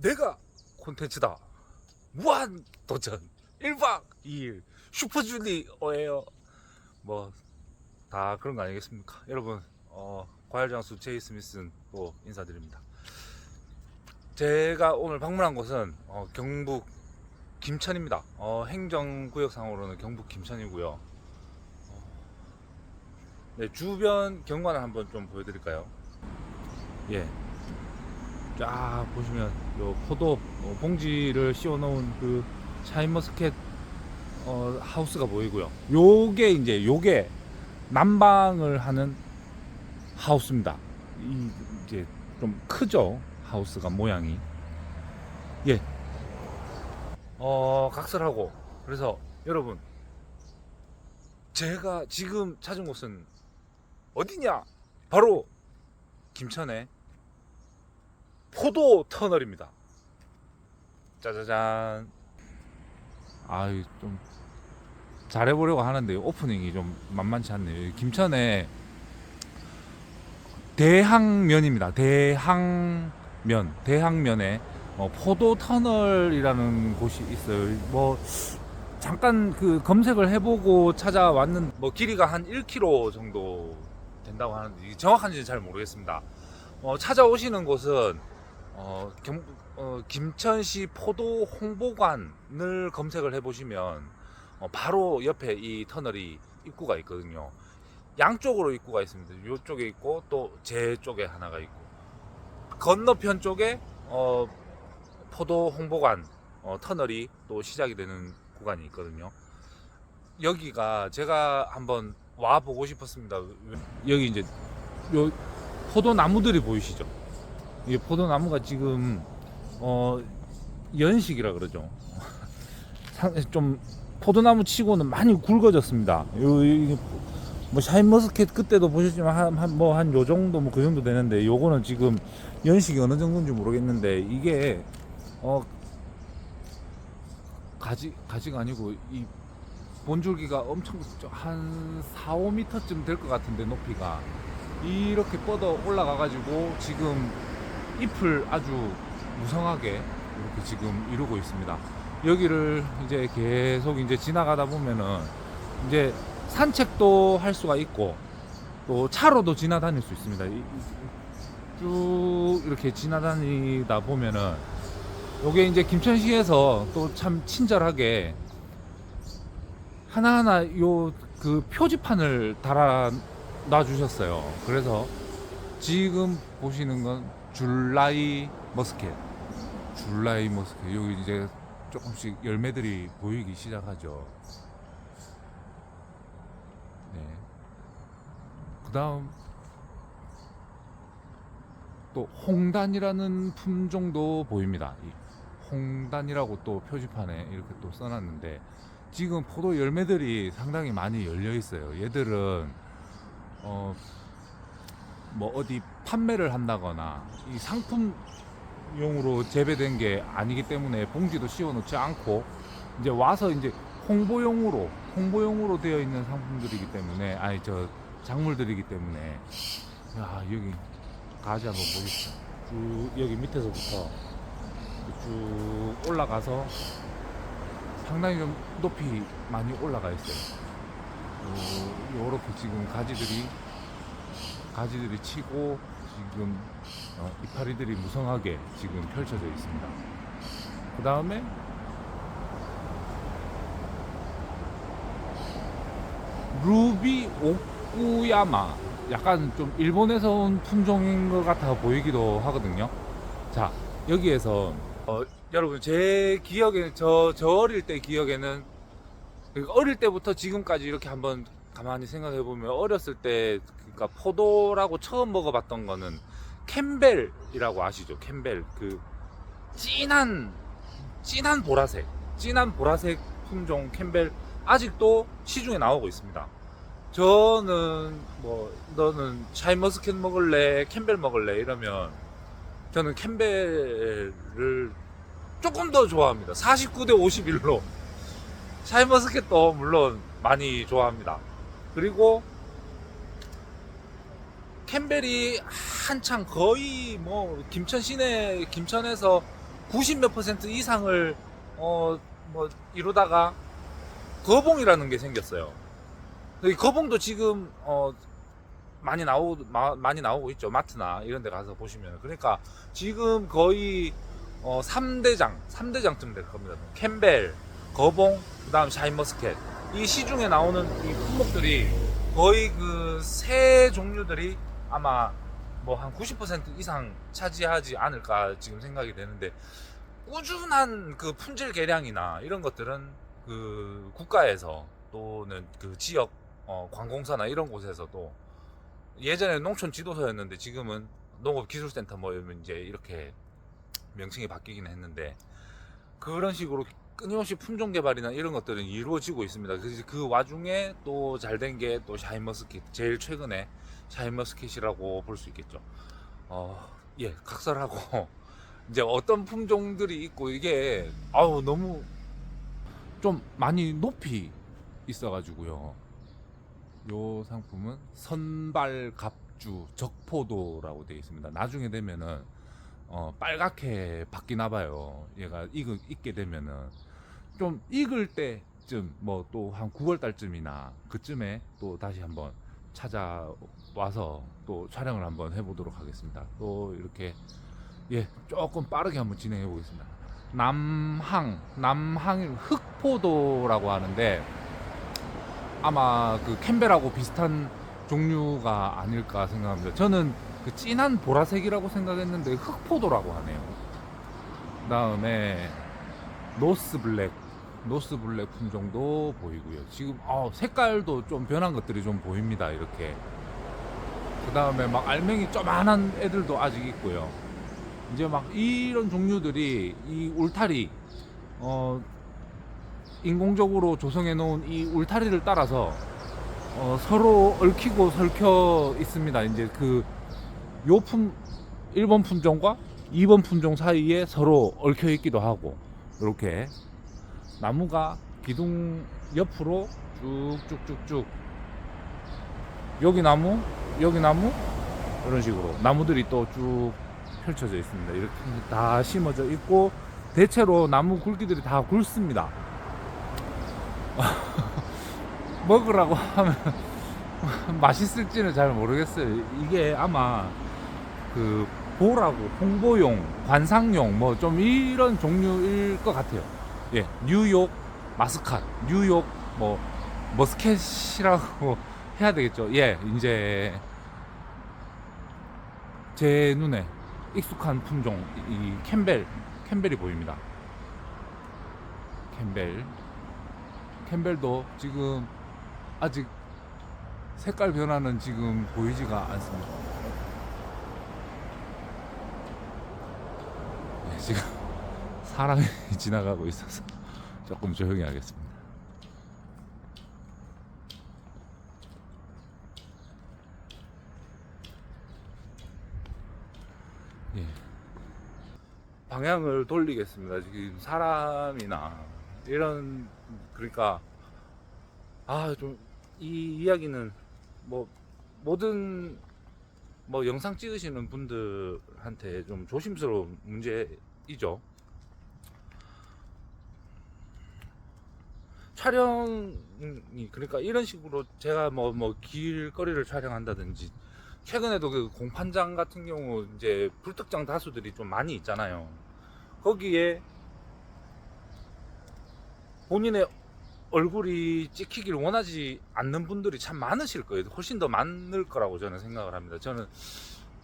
내가 콘텐츠다. 무한 도전 1박 2일 슈퍼주니어예요. 뭐 다 그런 거 아니겠습니까? 여러분 어, 과일장수 제이 스미스는 또 인사드립니다. 제가 오늘 방문한 곳은 어, 경북 김천입니다. 어, 행정구역상으로는 경북 김천이고요. 어, 네, 주변 경관을 한번 좀 보여드릴까요? 예. 쫙 보시면 요 포도 어, 봉지를 씌워 놓은 그 샤인머스켓 어, 하우스가 보이고요. 요게 이제 요게 난방을 하는 하우스입니다. 이 이제 좀 크죠 하우스가 모양이. 예. 어 각설하고 그래서 여러분 제가 지금 찾은 곳은 어디냐? 바로 김천의 포도 터널입니다. 짜자잔. 아유 좀 잘해보려고 하는데 오프닝이 좀 만만치 않네요. 김천에 대항면입니다. 대항면, 대항면에 어, 포도 터널이라는 곳이 있어요. 뭐 잠깐 그 검색을 해보고 찾아왔는 뭐 길이가 한 1km 정도 된다고 하는데 정확한지는 잘 모르겠습니다. 어, 찾아오시는 곳은 어, 경, 어, 김천시 포도 홍보관을 검색을 해보시면 어, 바로 옆에 이 터널이 입구가 있거든요. 양쪽으로 입구가 있습니다. 이쪽에 있고 또 제 쪽에 하나가 있고 건너편 쪽에 어, 포도 홍보관 어, 터널이 또 시작이 되는 구간이 있거든요. 여기가 제가 한번 와 보고 싶었습니다. 여기 이제 요 포도 나무들이 보이시죠? 이 포도 나무가 지금 어 연식이라 그러죠. 상- 좀 포도나무 치고는 많이 굵어졌습니다. 요, 이- 뭐 샤인머스켓 그때도 보셨지만 한 뭐 한 요 정도 뭐 그 정도 되는데 요거는 지금 연식이 어느 정도인지 모르겠는데 이게 어 가지 가지가 아니고 이 본줄기가 엄청 한 4, 5m쯤 될 것 같은데 높이가 이렇게 뻗어 올라가 가지고 지금 잎을 아주 무성하게 이렇게 지금 이루고 있습니다. 여기를 이제 계속 이제 지나가다 보면은 이제 산책도 할 수가 있고 또 차로도 지나다닐 수 있습니다. 쭉 이렇게 지나다니다 보면은 요게 이제 김천시에서 또 참 친절하게 하나하나 요 그 표지판을 달아 놔 주셨어요. 그래서 지금 보시는 건 줄라이 머스켓. 줄라이 머스켓. 여기 이제 조금씩 열매들이 보이기 시작하죠. 네. 그 다음 또 홍단이라는 품종도 보입니다. 이 홍단이라고 또 표지판에 이렇게 또 써놨는데 지금 포도 열매들이 상당히 많이 열려 있어요. 얘들은 어, 뭐 어디 판매를 한다거나 이 상품용으로 재배된 게 아니기 때문에 봉지도 씌워 놓지 않고 이제 와서 이제 홍보용으로 홍보용으로 되어 있는 상품들이기 때문에 아니 저 작물들이기 때문에 야 여기 가지 한번 보십시오. 쭉 여기 밑에서부터 쭉 올라가서 상당히 좀 높이 많이 올라가 있어요. 요, 요렇게 지금 가지들이 가지들이 치고 지금 어, 이파리들이 무성하게 지금 펼쳐져 있습니다. 그 다음에 루비 오쿠야마 약간 좀 일본에서 온 품종인 것 같아 보이기도 하거든요. 자 여기에서 어, 여러분 제 기억에 저, 저 어릴 때 기억에는 그러니까 어릴 때부터 지금까지 이렇게 한번 가만히 생각해 보면 어렸을 때 그러니까 포도라고 처음 먹어봤던 거는 캠벨이라고 아시죠? 캠벨 그 진한 진한 보라색 진한 보라색 품종 캠벨 아직도 시중에 나오고 있습니다. 저는 뭐 너는 샤인머스켓 먹을래 캠벨 먹을래 이러면 저는 캠벨을 조금 더 좋아합니다. 49대 51로 샤인머스켓도 물론 많이 좋아합니다. 그리고 캠벨이 한창 거의 뭐 김천 시내 김천에서 90몇 퍼센트 이상을 어 뭐 이루다가 거봉이라는 게 생겼어요. 이 거봉도 지금 어 많이 나오 마- 많이 나오고 있죠. 마트나 이런 데 가서 보시면. 그러니까 지금 거의 어 3대장, 3대장쯤 될 겁니다. 캠벨, 거봉, 그다음 샤인머스켓. 이 시중에 나오는 이 품목들이 거의 그새 종류들이 아마 뭐 한 90% 이상 차지하지 않을까 지금 생각이 되는데 꾸준한 그 품질 개량이나 이런 것들은 그 국가에서 또는 그 지역 어, 관공서나 이런 곳에서도 예전에 농촌 지도서였는데 지금은 농업기술센터 뭐 이제 이렇게 명칭이 바뀌긴 했는데 그런 식으로 끊임없이 품종 개발이나 이런 것들은 이루어지고 있습니다. 그래서 그 와중에 또 잘 된 게 또 샤인머스킷 제일 최근에 샤인머스킷이라고 볼 수 있겠죠. 어, 예, 각설하고 이제 어떤 품종들이 있고 이게 아우 너무 좀 많이 높이 있어가지고요. 요 상품은 선발갑주 적포도라고 되어 있습니다. 나중에 되면은 어, 빨갛게 바뀌나 봐요. 얘가 익, 익게 되면은 좀 익을 때쯤 뭐 또 한 9월 달쯤이나 그쯤에 또 다시 한번 찾아와서 또 촬영을 한번 해보도록 하겠습니다. 또 이렇게 예 조금 빠르게 한번 진행해 보겠습니다. 남항 남항 흑포도라고 하는데 아마 그 캠벨하고 비슷한 종류가 아닐까 생각합니다. 저는 그 진한 보라색이라고 생각했는데 흑포도라고 하네요. 그다음에 노스 블랙 노스 블랙 품종도 보이고요. 지금 어, 색깔도 좀 변한 것들이 좀 보입니다. 이렇게. 그 다음에 막 알맹이 쪼만한 애들도 아직 있고요. 이제 막 이런 종류들이 이 울타리 어 인공적으로 조성해 놓은 이 울타리를 따라서 어, 서로 얽히고 설켜 있습니다. 이제 그 요품 1번 품종과 2번 품종 사이에 서로 얽혀 있기도 하고 이렇게 나무가 기둥 옆으로 쭉쭉쭉쭉 여기 나무 여기 나무 이런 식으로 나무들이 또 쭉 펼쳐져 있습니다. 이렇게 다 심어져 있고 대체로 나무 굵기들이 다 굵습니다. 먹으라고 하면 맛있을지는 잘 모르겠어요. 이게 아마 그 보라고 홍보용, 관상용 뭐 좀 이런 종류일 것 같아요. 예, 뉴욕 마스캇, 뉴욕 뭐 머스켓이라고 해야 되겠죠. 예, 이제 제 눈에 익숙한 품종 이 캠벨 캠벨이 보입니다. 캠벨 캠벨도 지금 아직 색깔 변화는 지금 보이지가 않습니다. 네, 지금 사람이 지나가고 있어서 조금 조용히 하겠습니다. 예. 방향을 돌리겠습니다. 지금 사람이나 이런 그러니까 아 좀 이 이야기는 뭐 모든 뭐 영상 찍으시는 분들한테 좀 조심스러운 문제이죠. 촬영이 그러니까 이런 식으로 제가 뭐 뭐 길거리를 촬영한다든지 최근에도 그 공판장 같은 경우 이제 불특정 다수들이 좀 많이 있잖아요. 거기에 본인의 얼굴이 찍히길 원하지 않는 분들이 참 많으실 거예요. 훨씬 더 많을 거라고 저는 생각을 합니다. 저는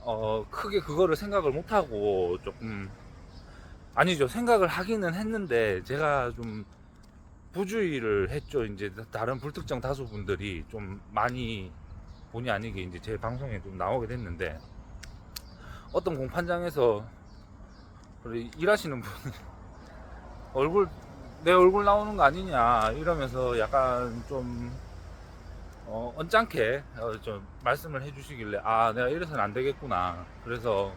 어 크게 그거를 생각을 못 하고 조금 아니죠. 생각을 하기는 했는데 제가 좀 부주의를 했죠. 이제 다른 불특정 다수 분들이 좀 많이 본의 아니게 이제 제 방송에 좀 나오게 됐는데 어떤 공판장에서 일하시는 분이 얼굴 내 얼굴 나오는 거 아니냐 이러면서 약간 좀 어, 언짢게 어, 좀 말씀을 해주시길래 아 내가 이래서는 안 되겠구나 그래서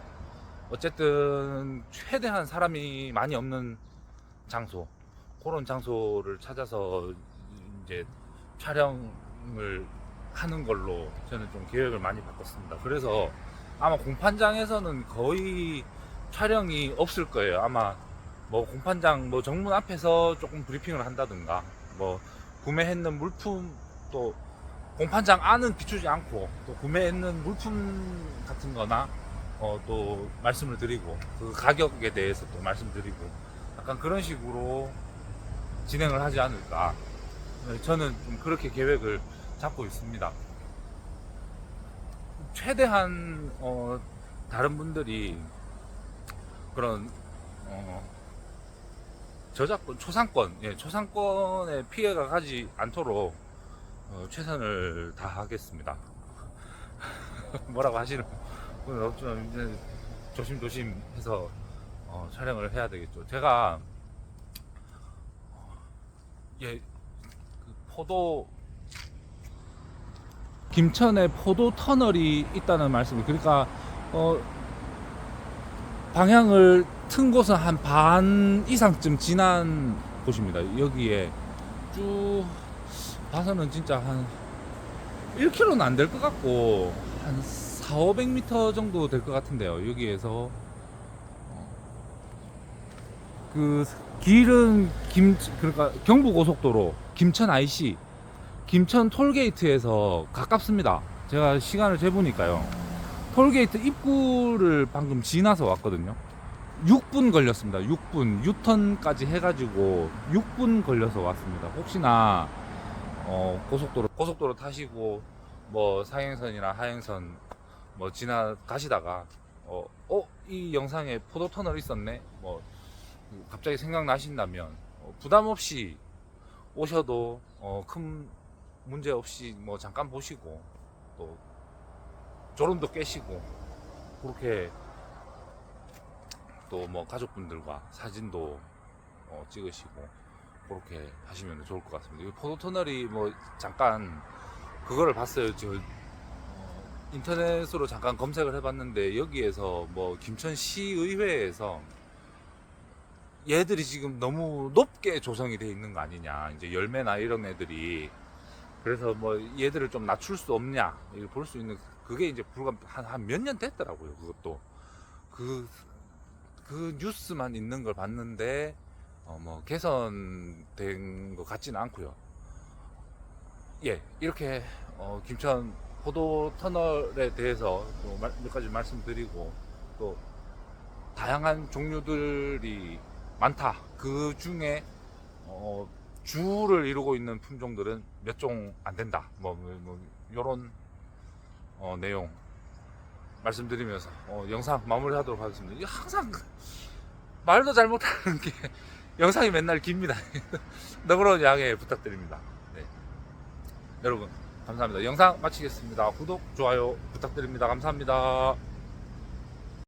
어쨌든 최대한 사람이 많이 없는 장소 그런 장소를 찾아서 이제 촬영을 하는 걸로 저는 좀 계획을 많이 바꿨습니다. 그래서 아마 공판장에서는 거의 촬영이 없을 거예요. 아마 뭐 공판장 뭐 정문 앞에서 조금 브리핑을 한다든가 뭐 구매했는 물품 또 공판장 안은 비추지 않고 또 구매했는 물품 같은 거나 어, 또 말씀을 드리고 그 가격에 대해서 또 말씀드리고 약간 그런 식으로 진행을 하지 않을까 네, 저는 좀 그렇게 계획을 잡고 있습니다 최대한 어, 다른 분들이 그런 어, 저작권, 초상권, 예, 초상권에 피해가 가지 않도록 어, 최선을 다하겠습니다. 뭐라고 하시는 분은 없지만 이제 조심조심 해서 어, 촬영을 해야 되겠죠. 제가 어, 예, 그 포도 김천에 포도 터널이 있다는 말씀을 그러니까 어, 방향을 튼 곳은 한 반 이상쯤 지난 곳입니다. 여기에 쭉 봐서는 진짜 한 1km는 안 될 것 같고 한 4, 500m 정도 될 것 같은데요. 여기에서 어, 그 길은 김 그러니까 경부고속도로 김천 IC 김천 톨게이트에서 가깝습니다. 제가 시간을 재보니까요. 톨게이트 입구를 방금 지나서 왔거든요. 6분 걸렸습니다. 6분 유턴까지 해가지고 6분 걸려서 왔습니다. 혹시나 어, 고속도로 고속도로 타시고 뭐 상행선이나 하행선 뭐 지나가시다가 어, 어, 이 영상에 포도 터널 있었네. 뭐 갑자기 생각나신다면 어, 부담 없이 오셔도 어, 큰 문제 없이 뭐 잠깐 보시고 또 졸음도 깨시고 그렇게 또 뭐 가족분들과 사진도 어, 찍으시고 그렇게 하시면 좋을 것 같습니다. 이 포도 터널이 뭐 잠깐 그거를 봤어요. 저 어, 인터넷으로 잠깐 검색을 해봤는데 여기에서 뭐 김천시의회에서 얘들이 지금 너무 높게 조성이 돼 있는 거 아니냐. 이제 열매나 이런 애들이 그래서 뭐 얘들을 좀 낮출 수 없냐 이걸 볼 수 있는 그게 이제 불과 한 몇 년 됐더라고요. 그것도 그, 그 뉴스만 있는 걸 봤는데 어, 뭐 개선된 것 같지는 않고요. 예, 이렇게 어, 김천 포도 터널에 대해서 또몇 가지 말씀드리고 또 다양한 종류들이 많다. 그 중에 어, 주를 이루고 있는 품종들은 몇 종 안 된다. 뭐, 뭐, 뭐 요런 어, 내용 말씀드리면서 어, 영상 마무리하도록 하겠습니다. 항상 말도 잘 못하는 게 영상이 맨날 깁니다. 너그러운 양해 부탁드립니다. 네. 여러분 감사합니다. 영상 마치겠습니다. 구독, 좋아요 부탁드립니다. 감사합니다.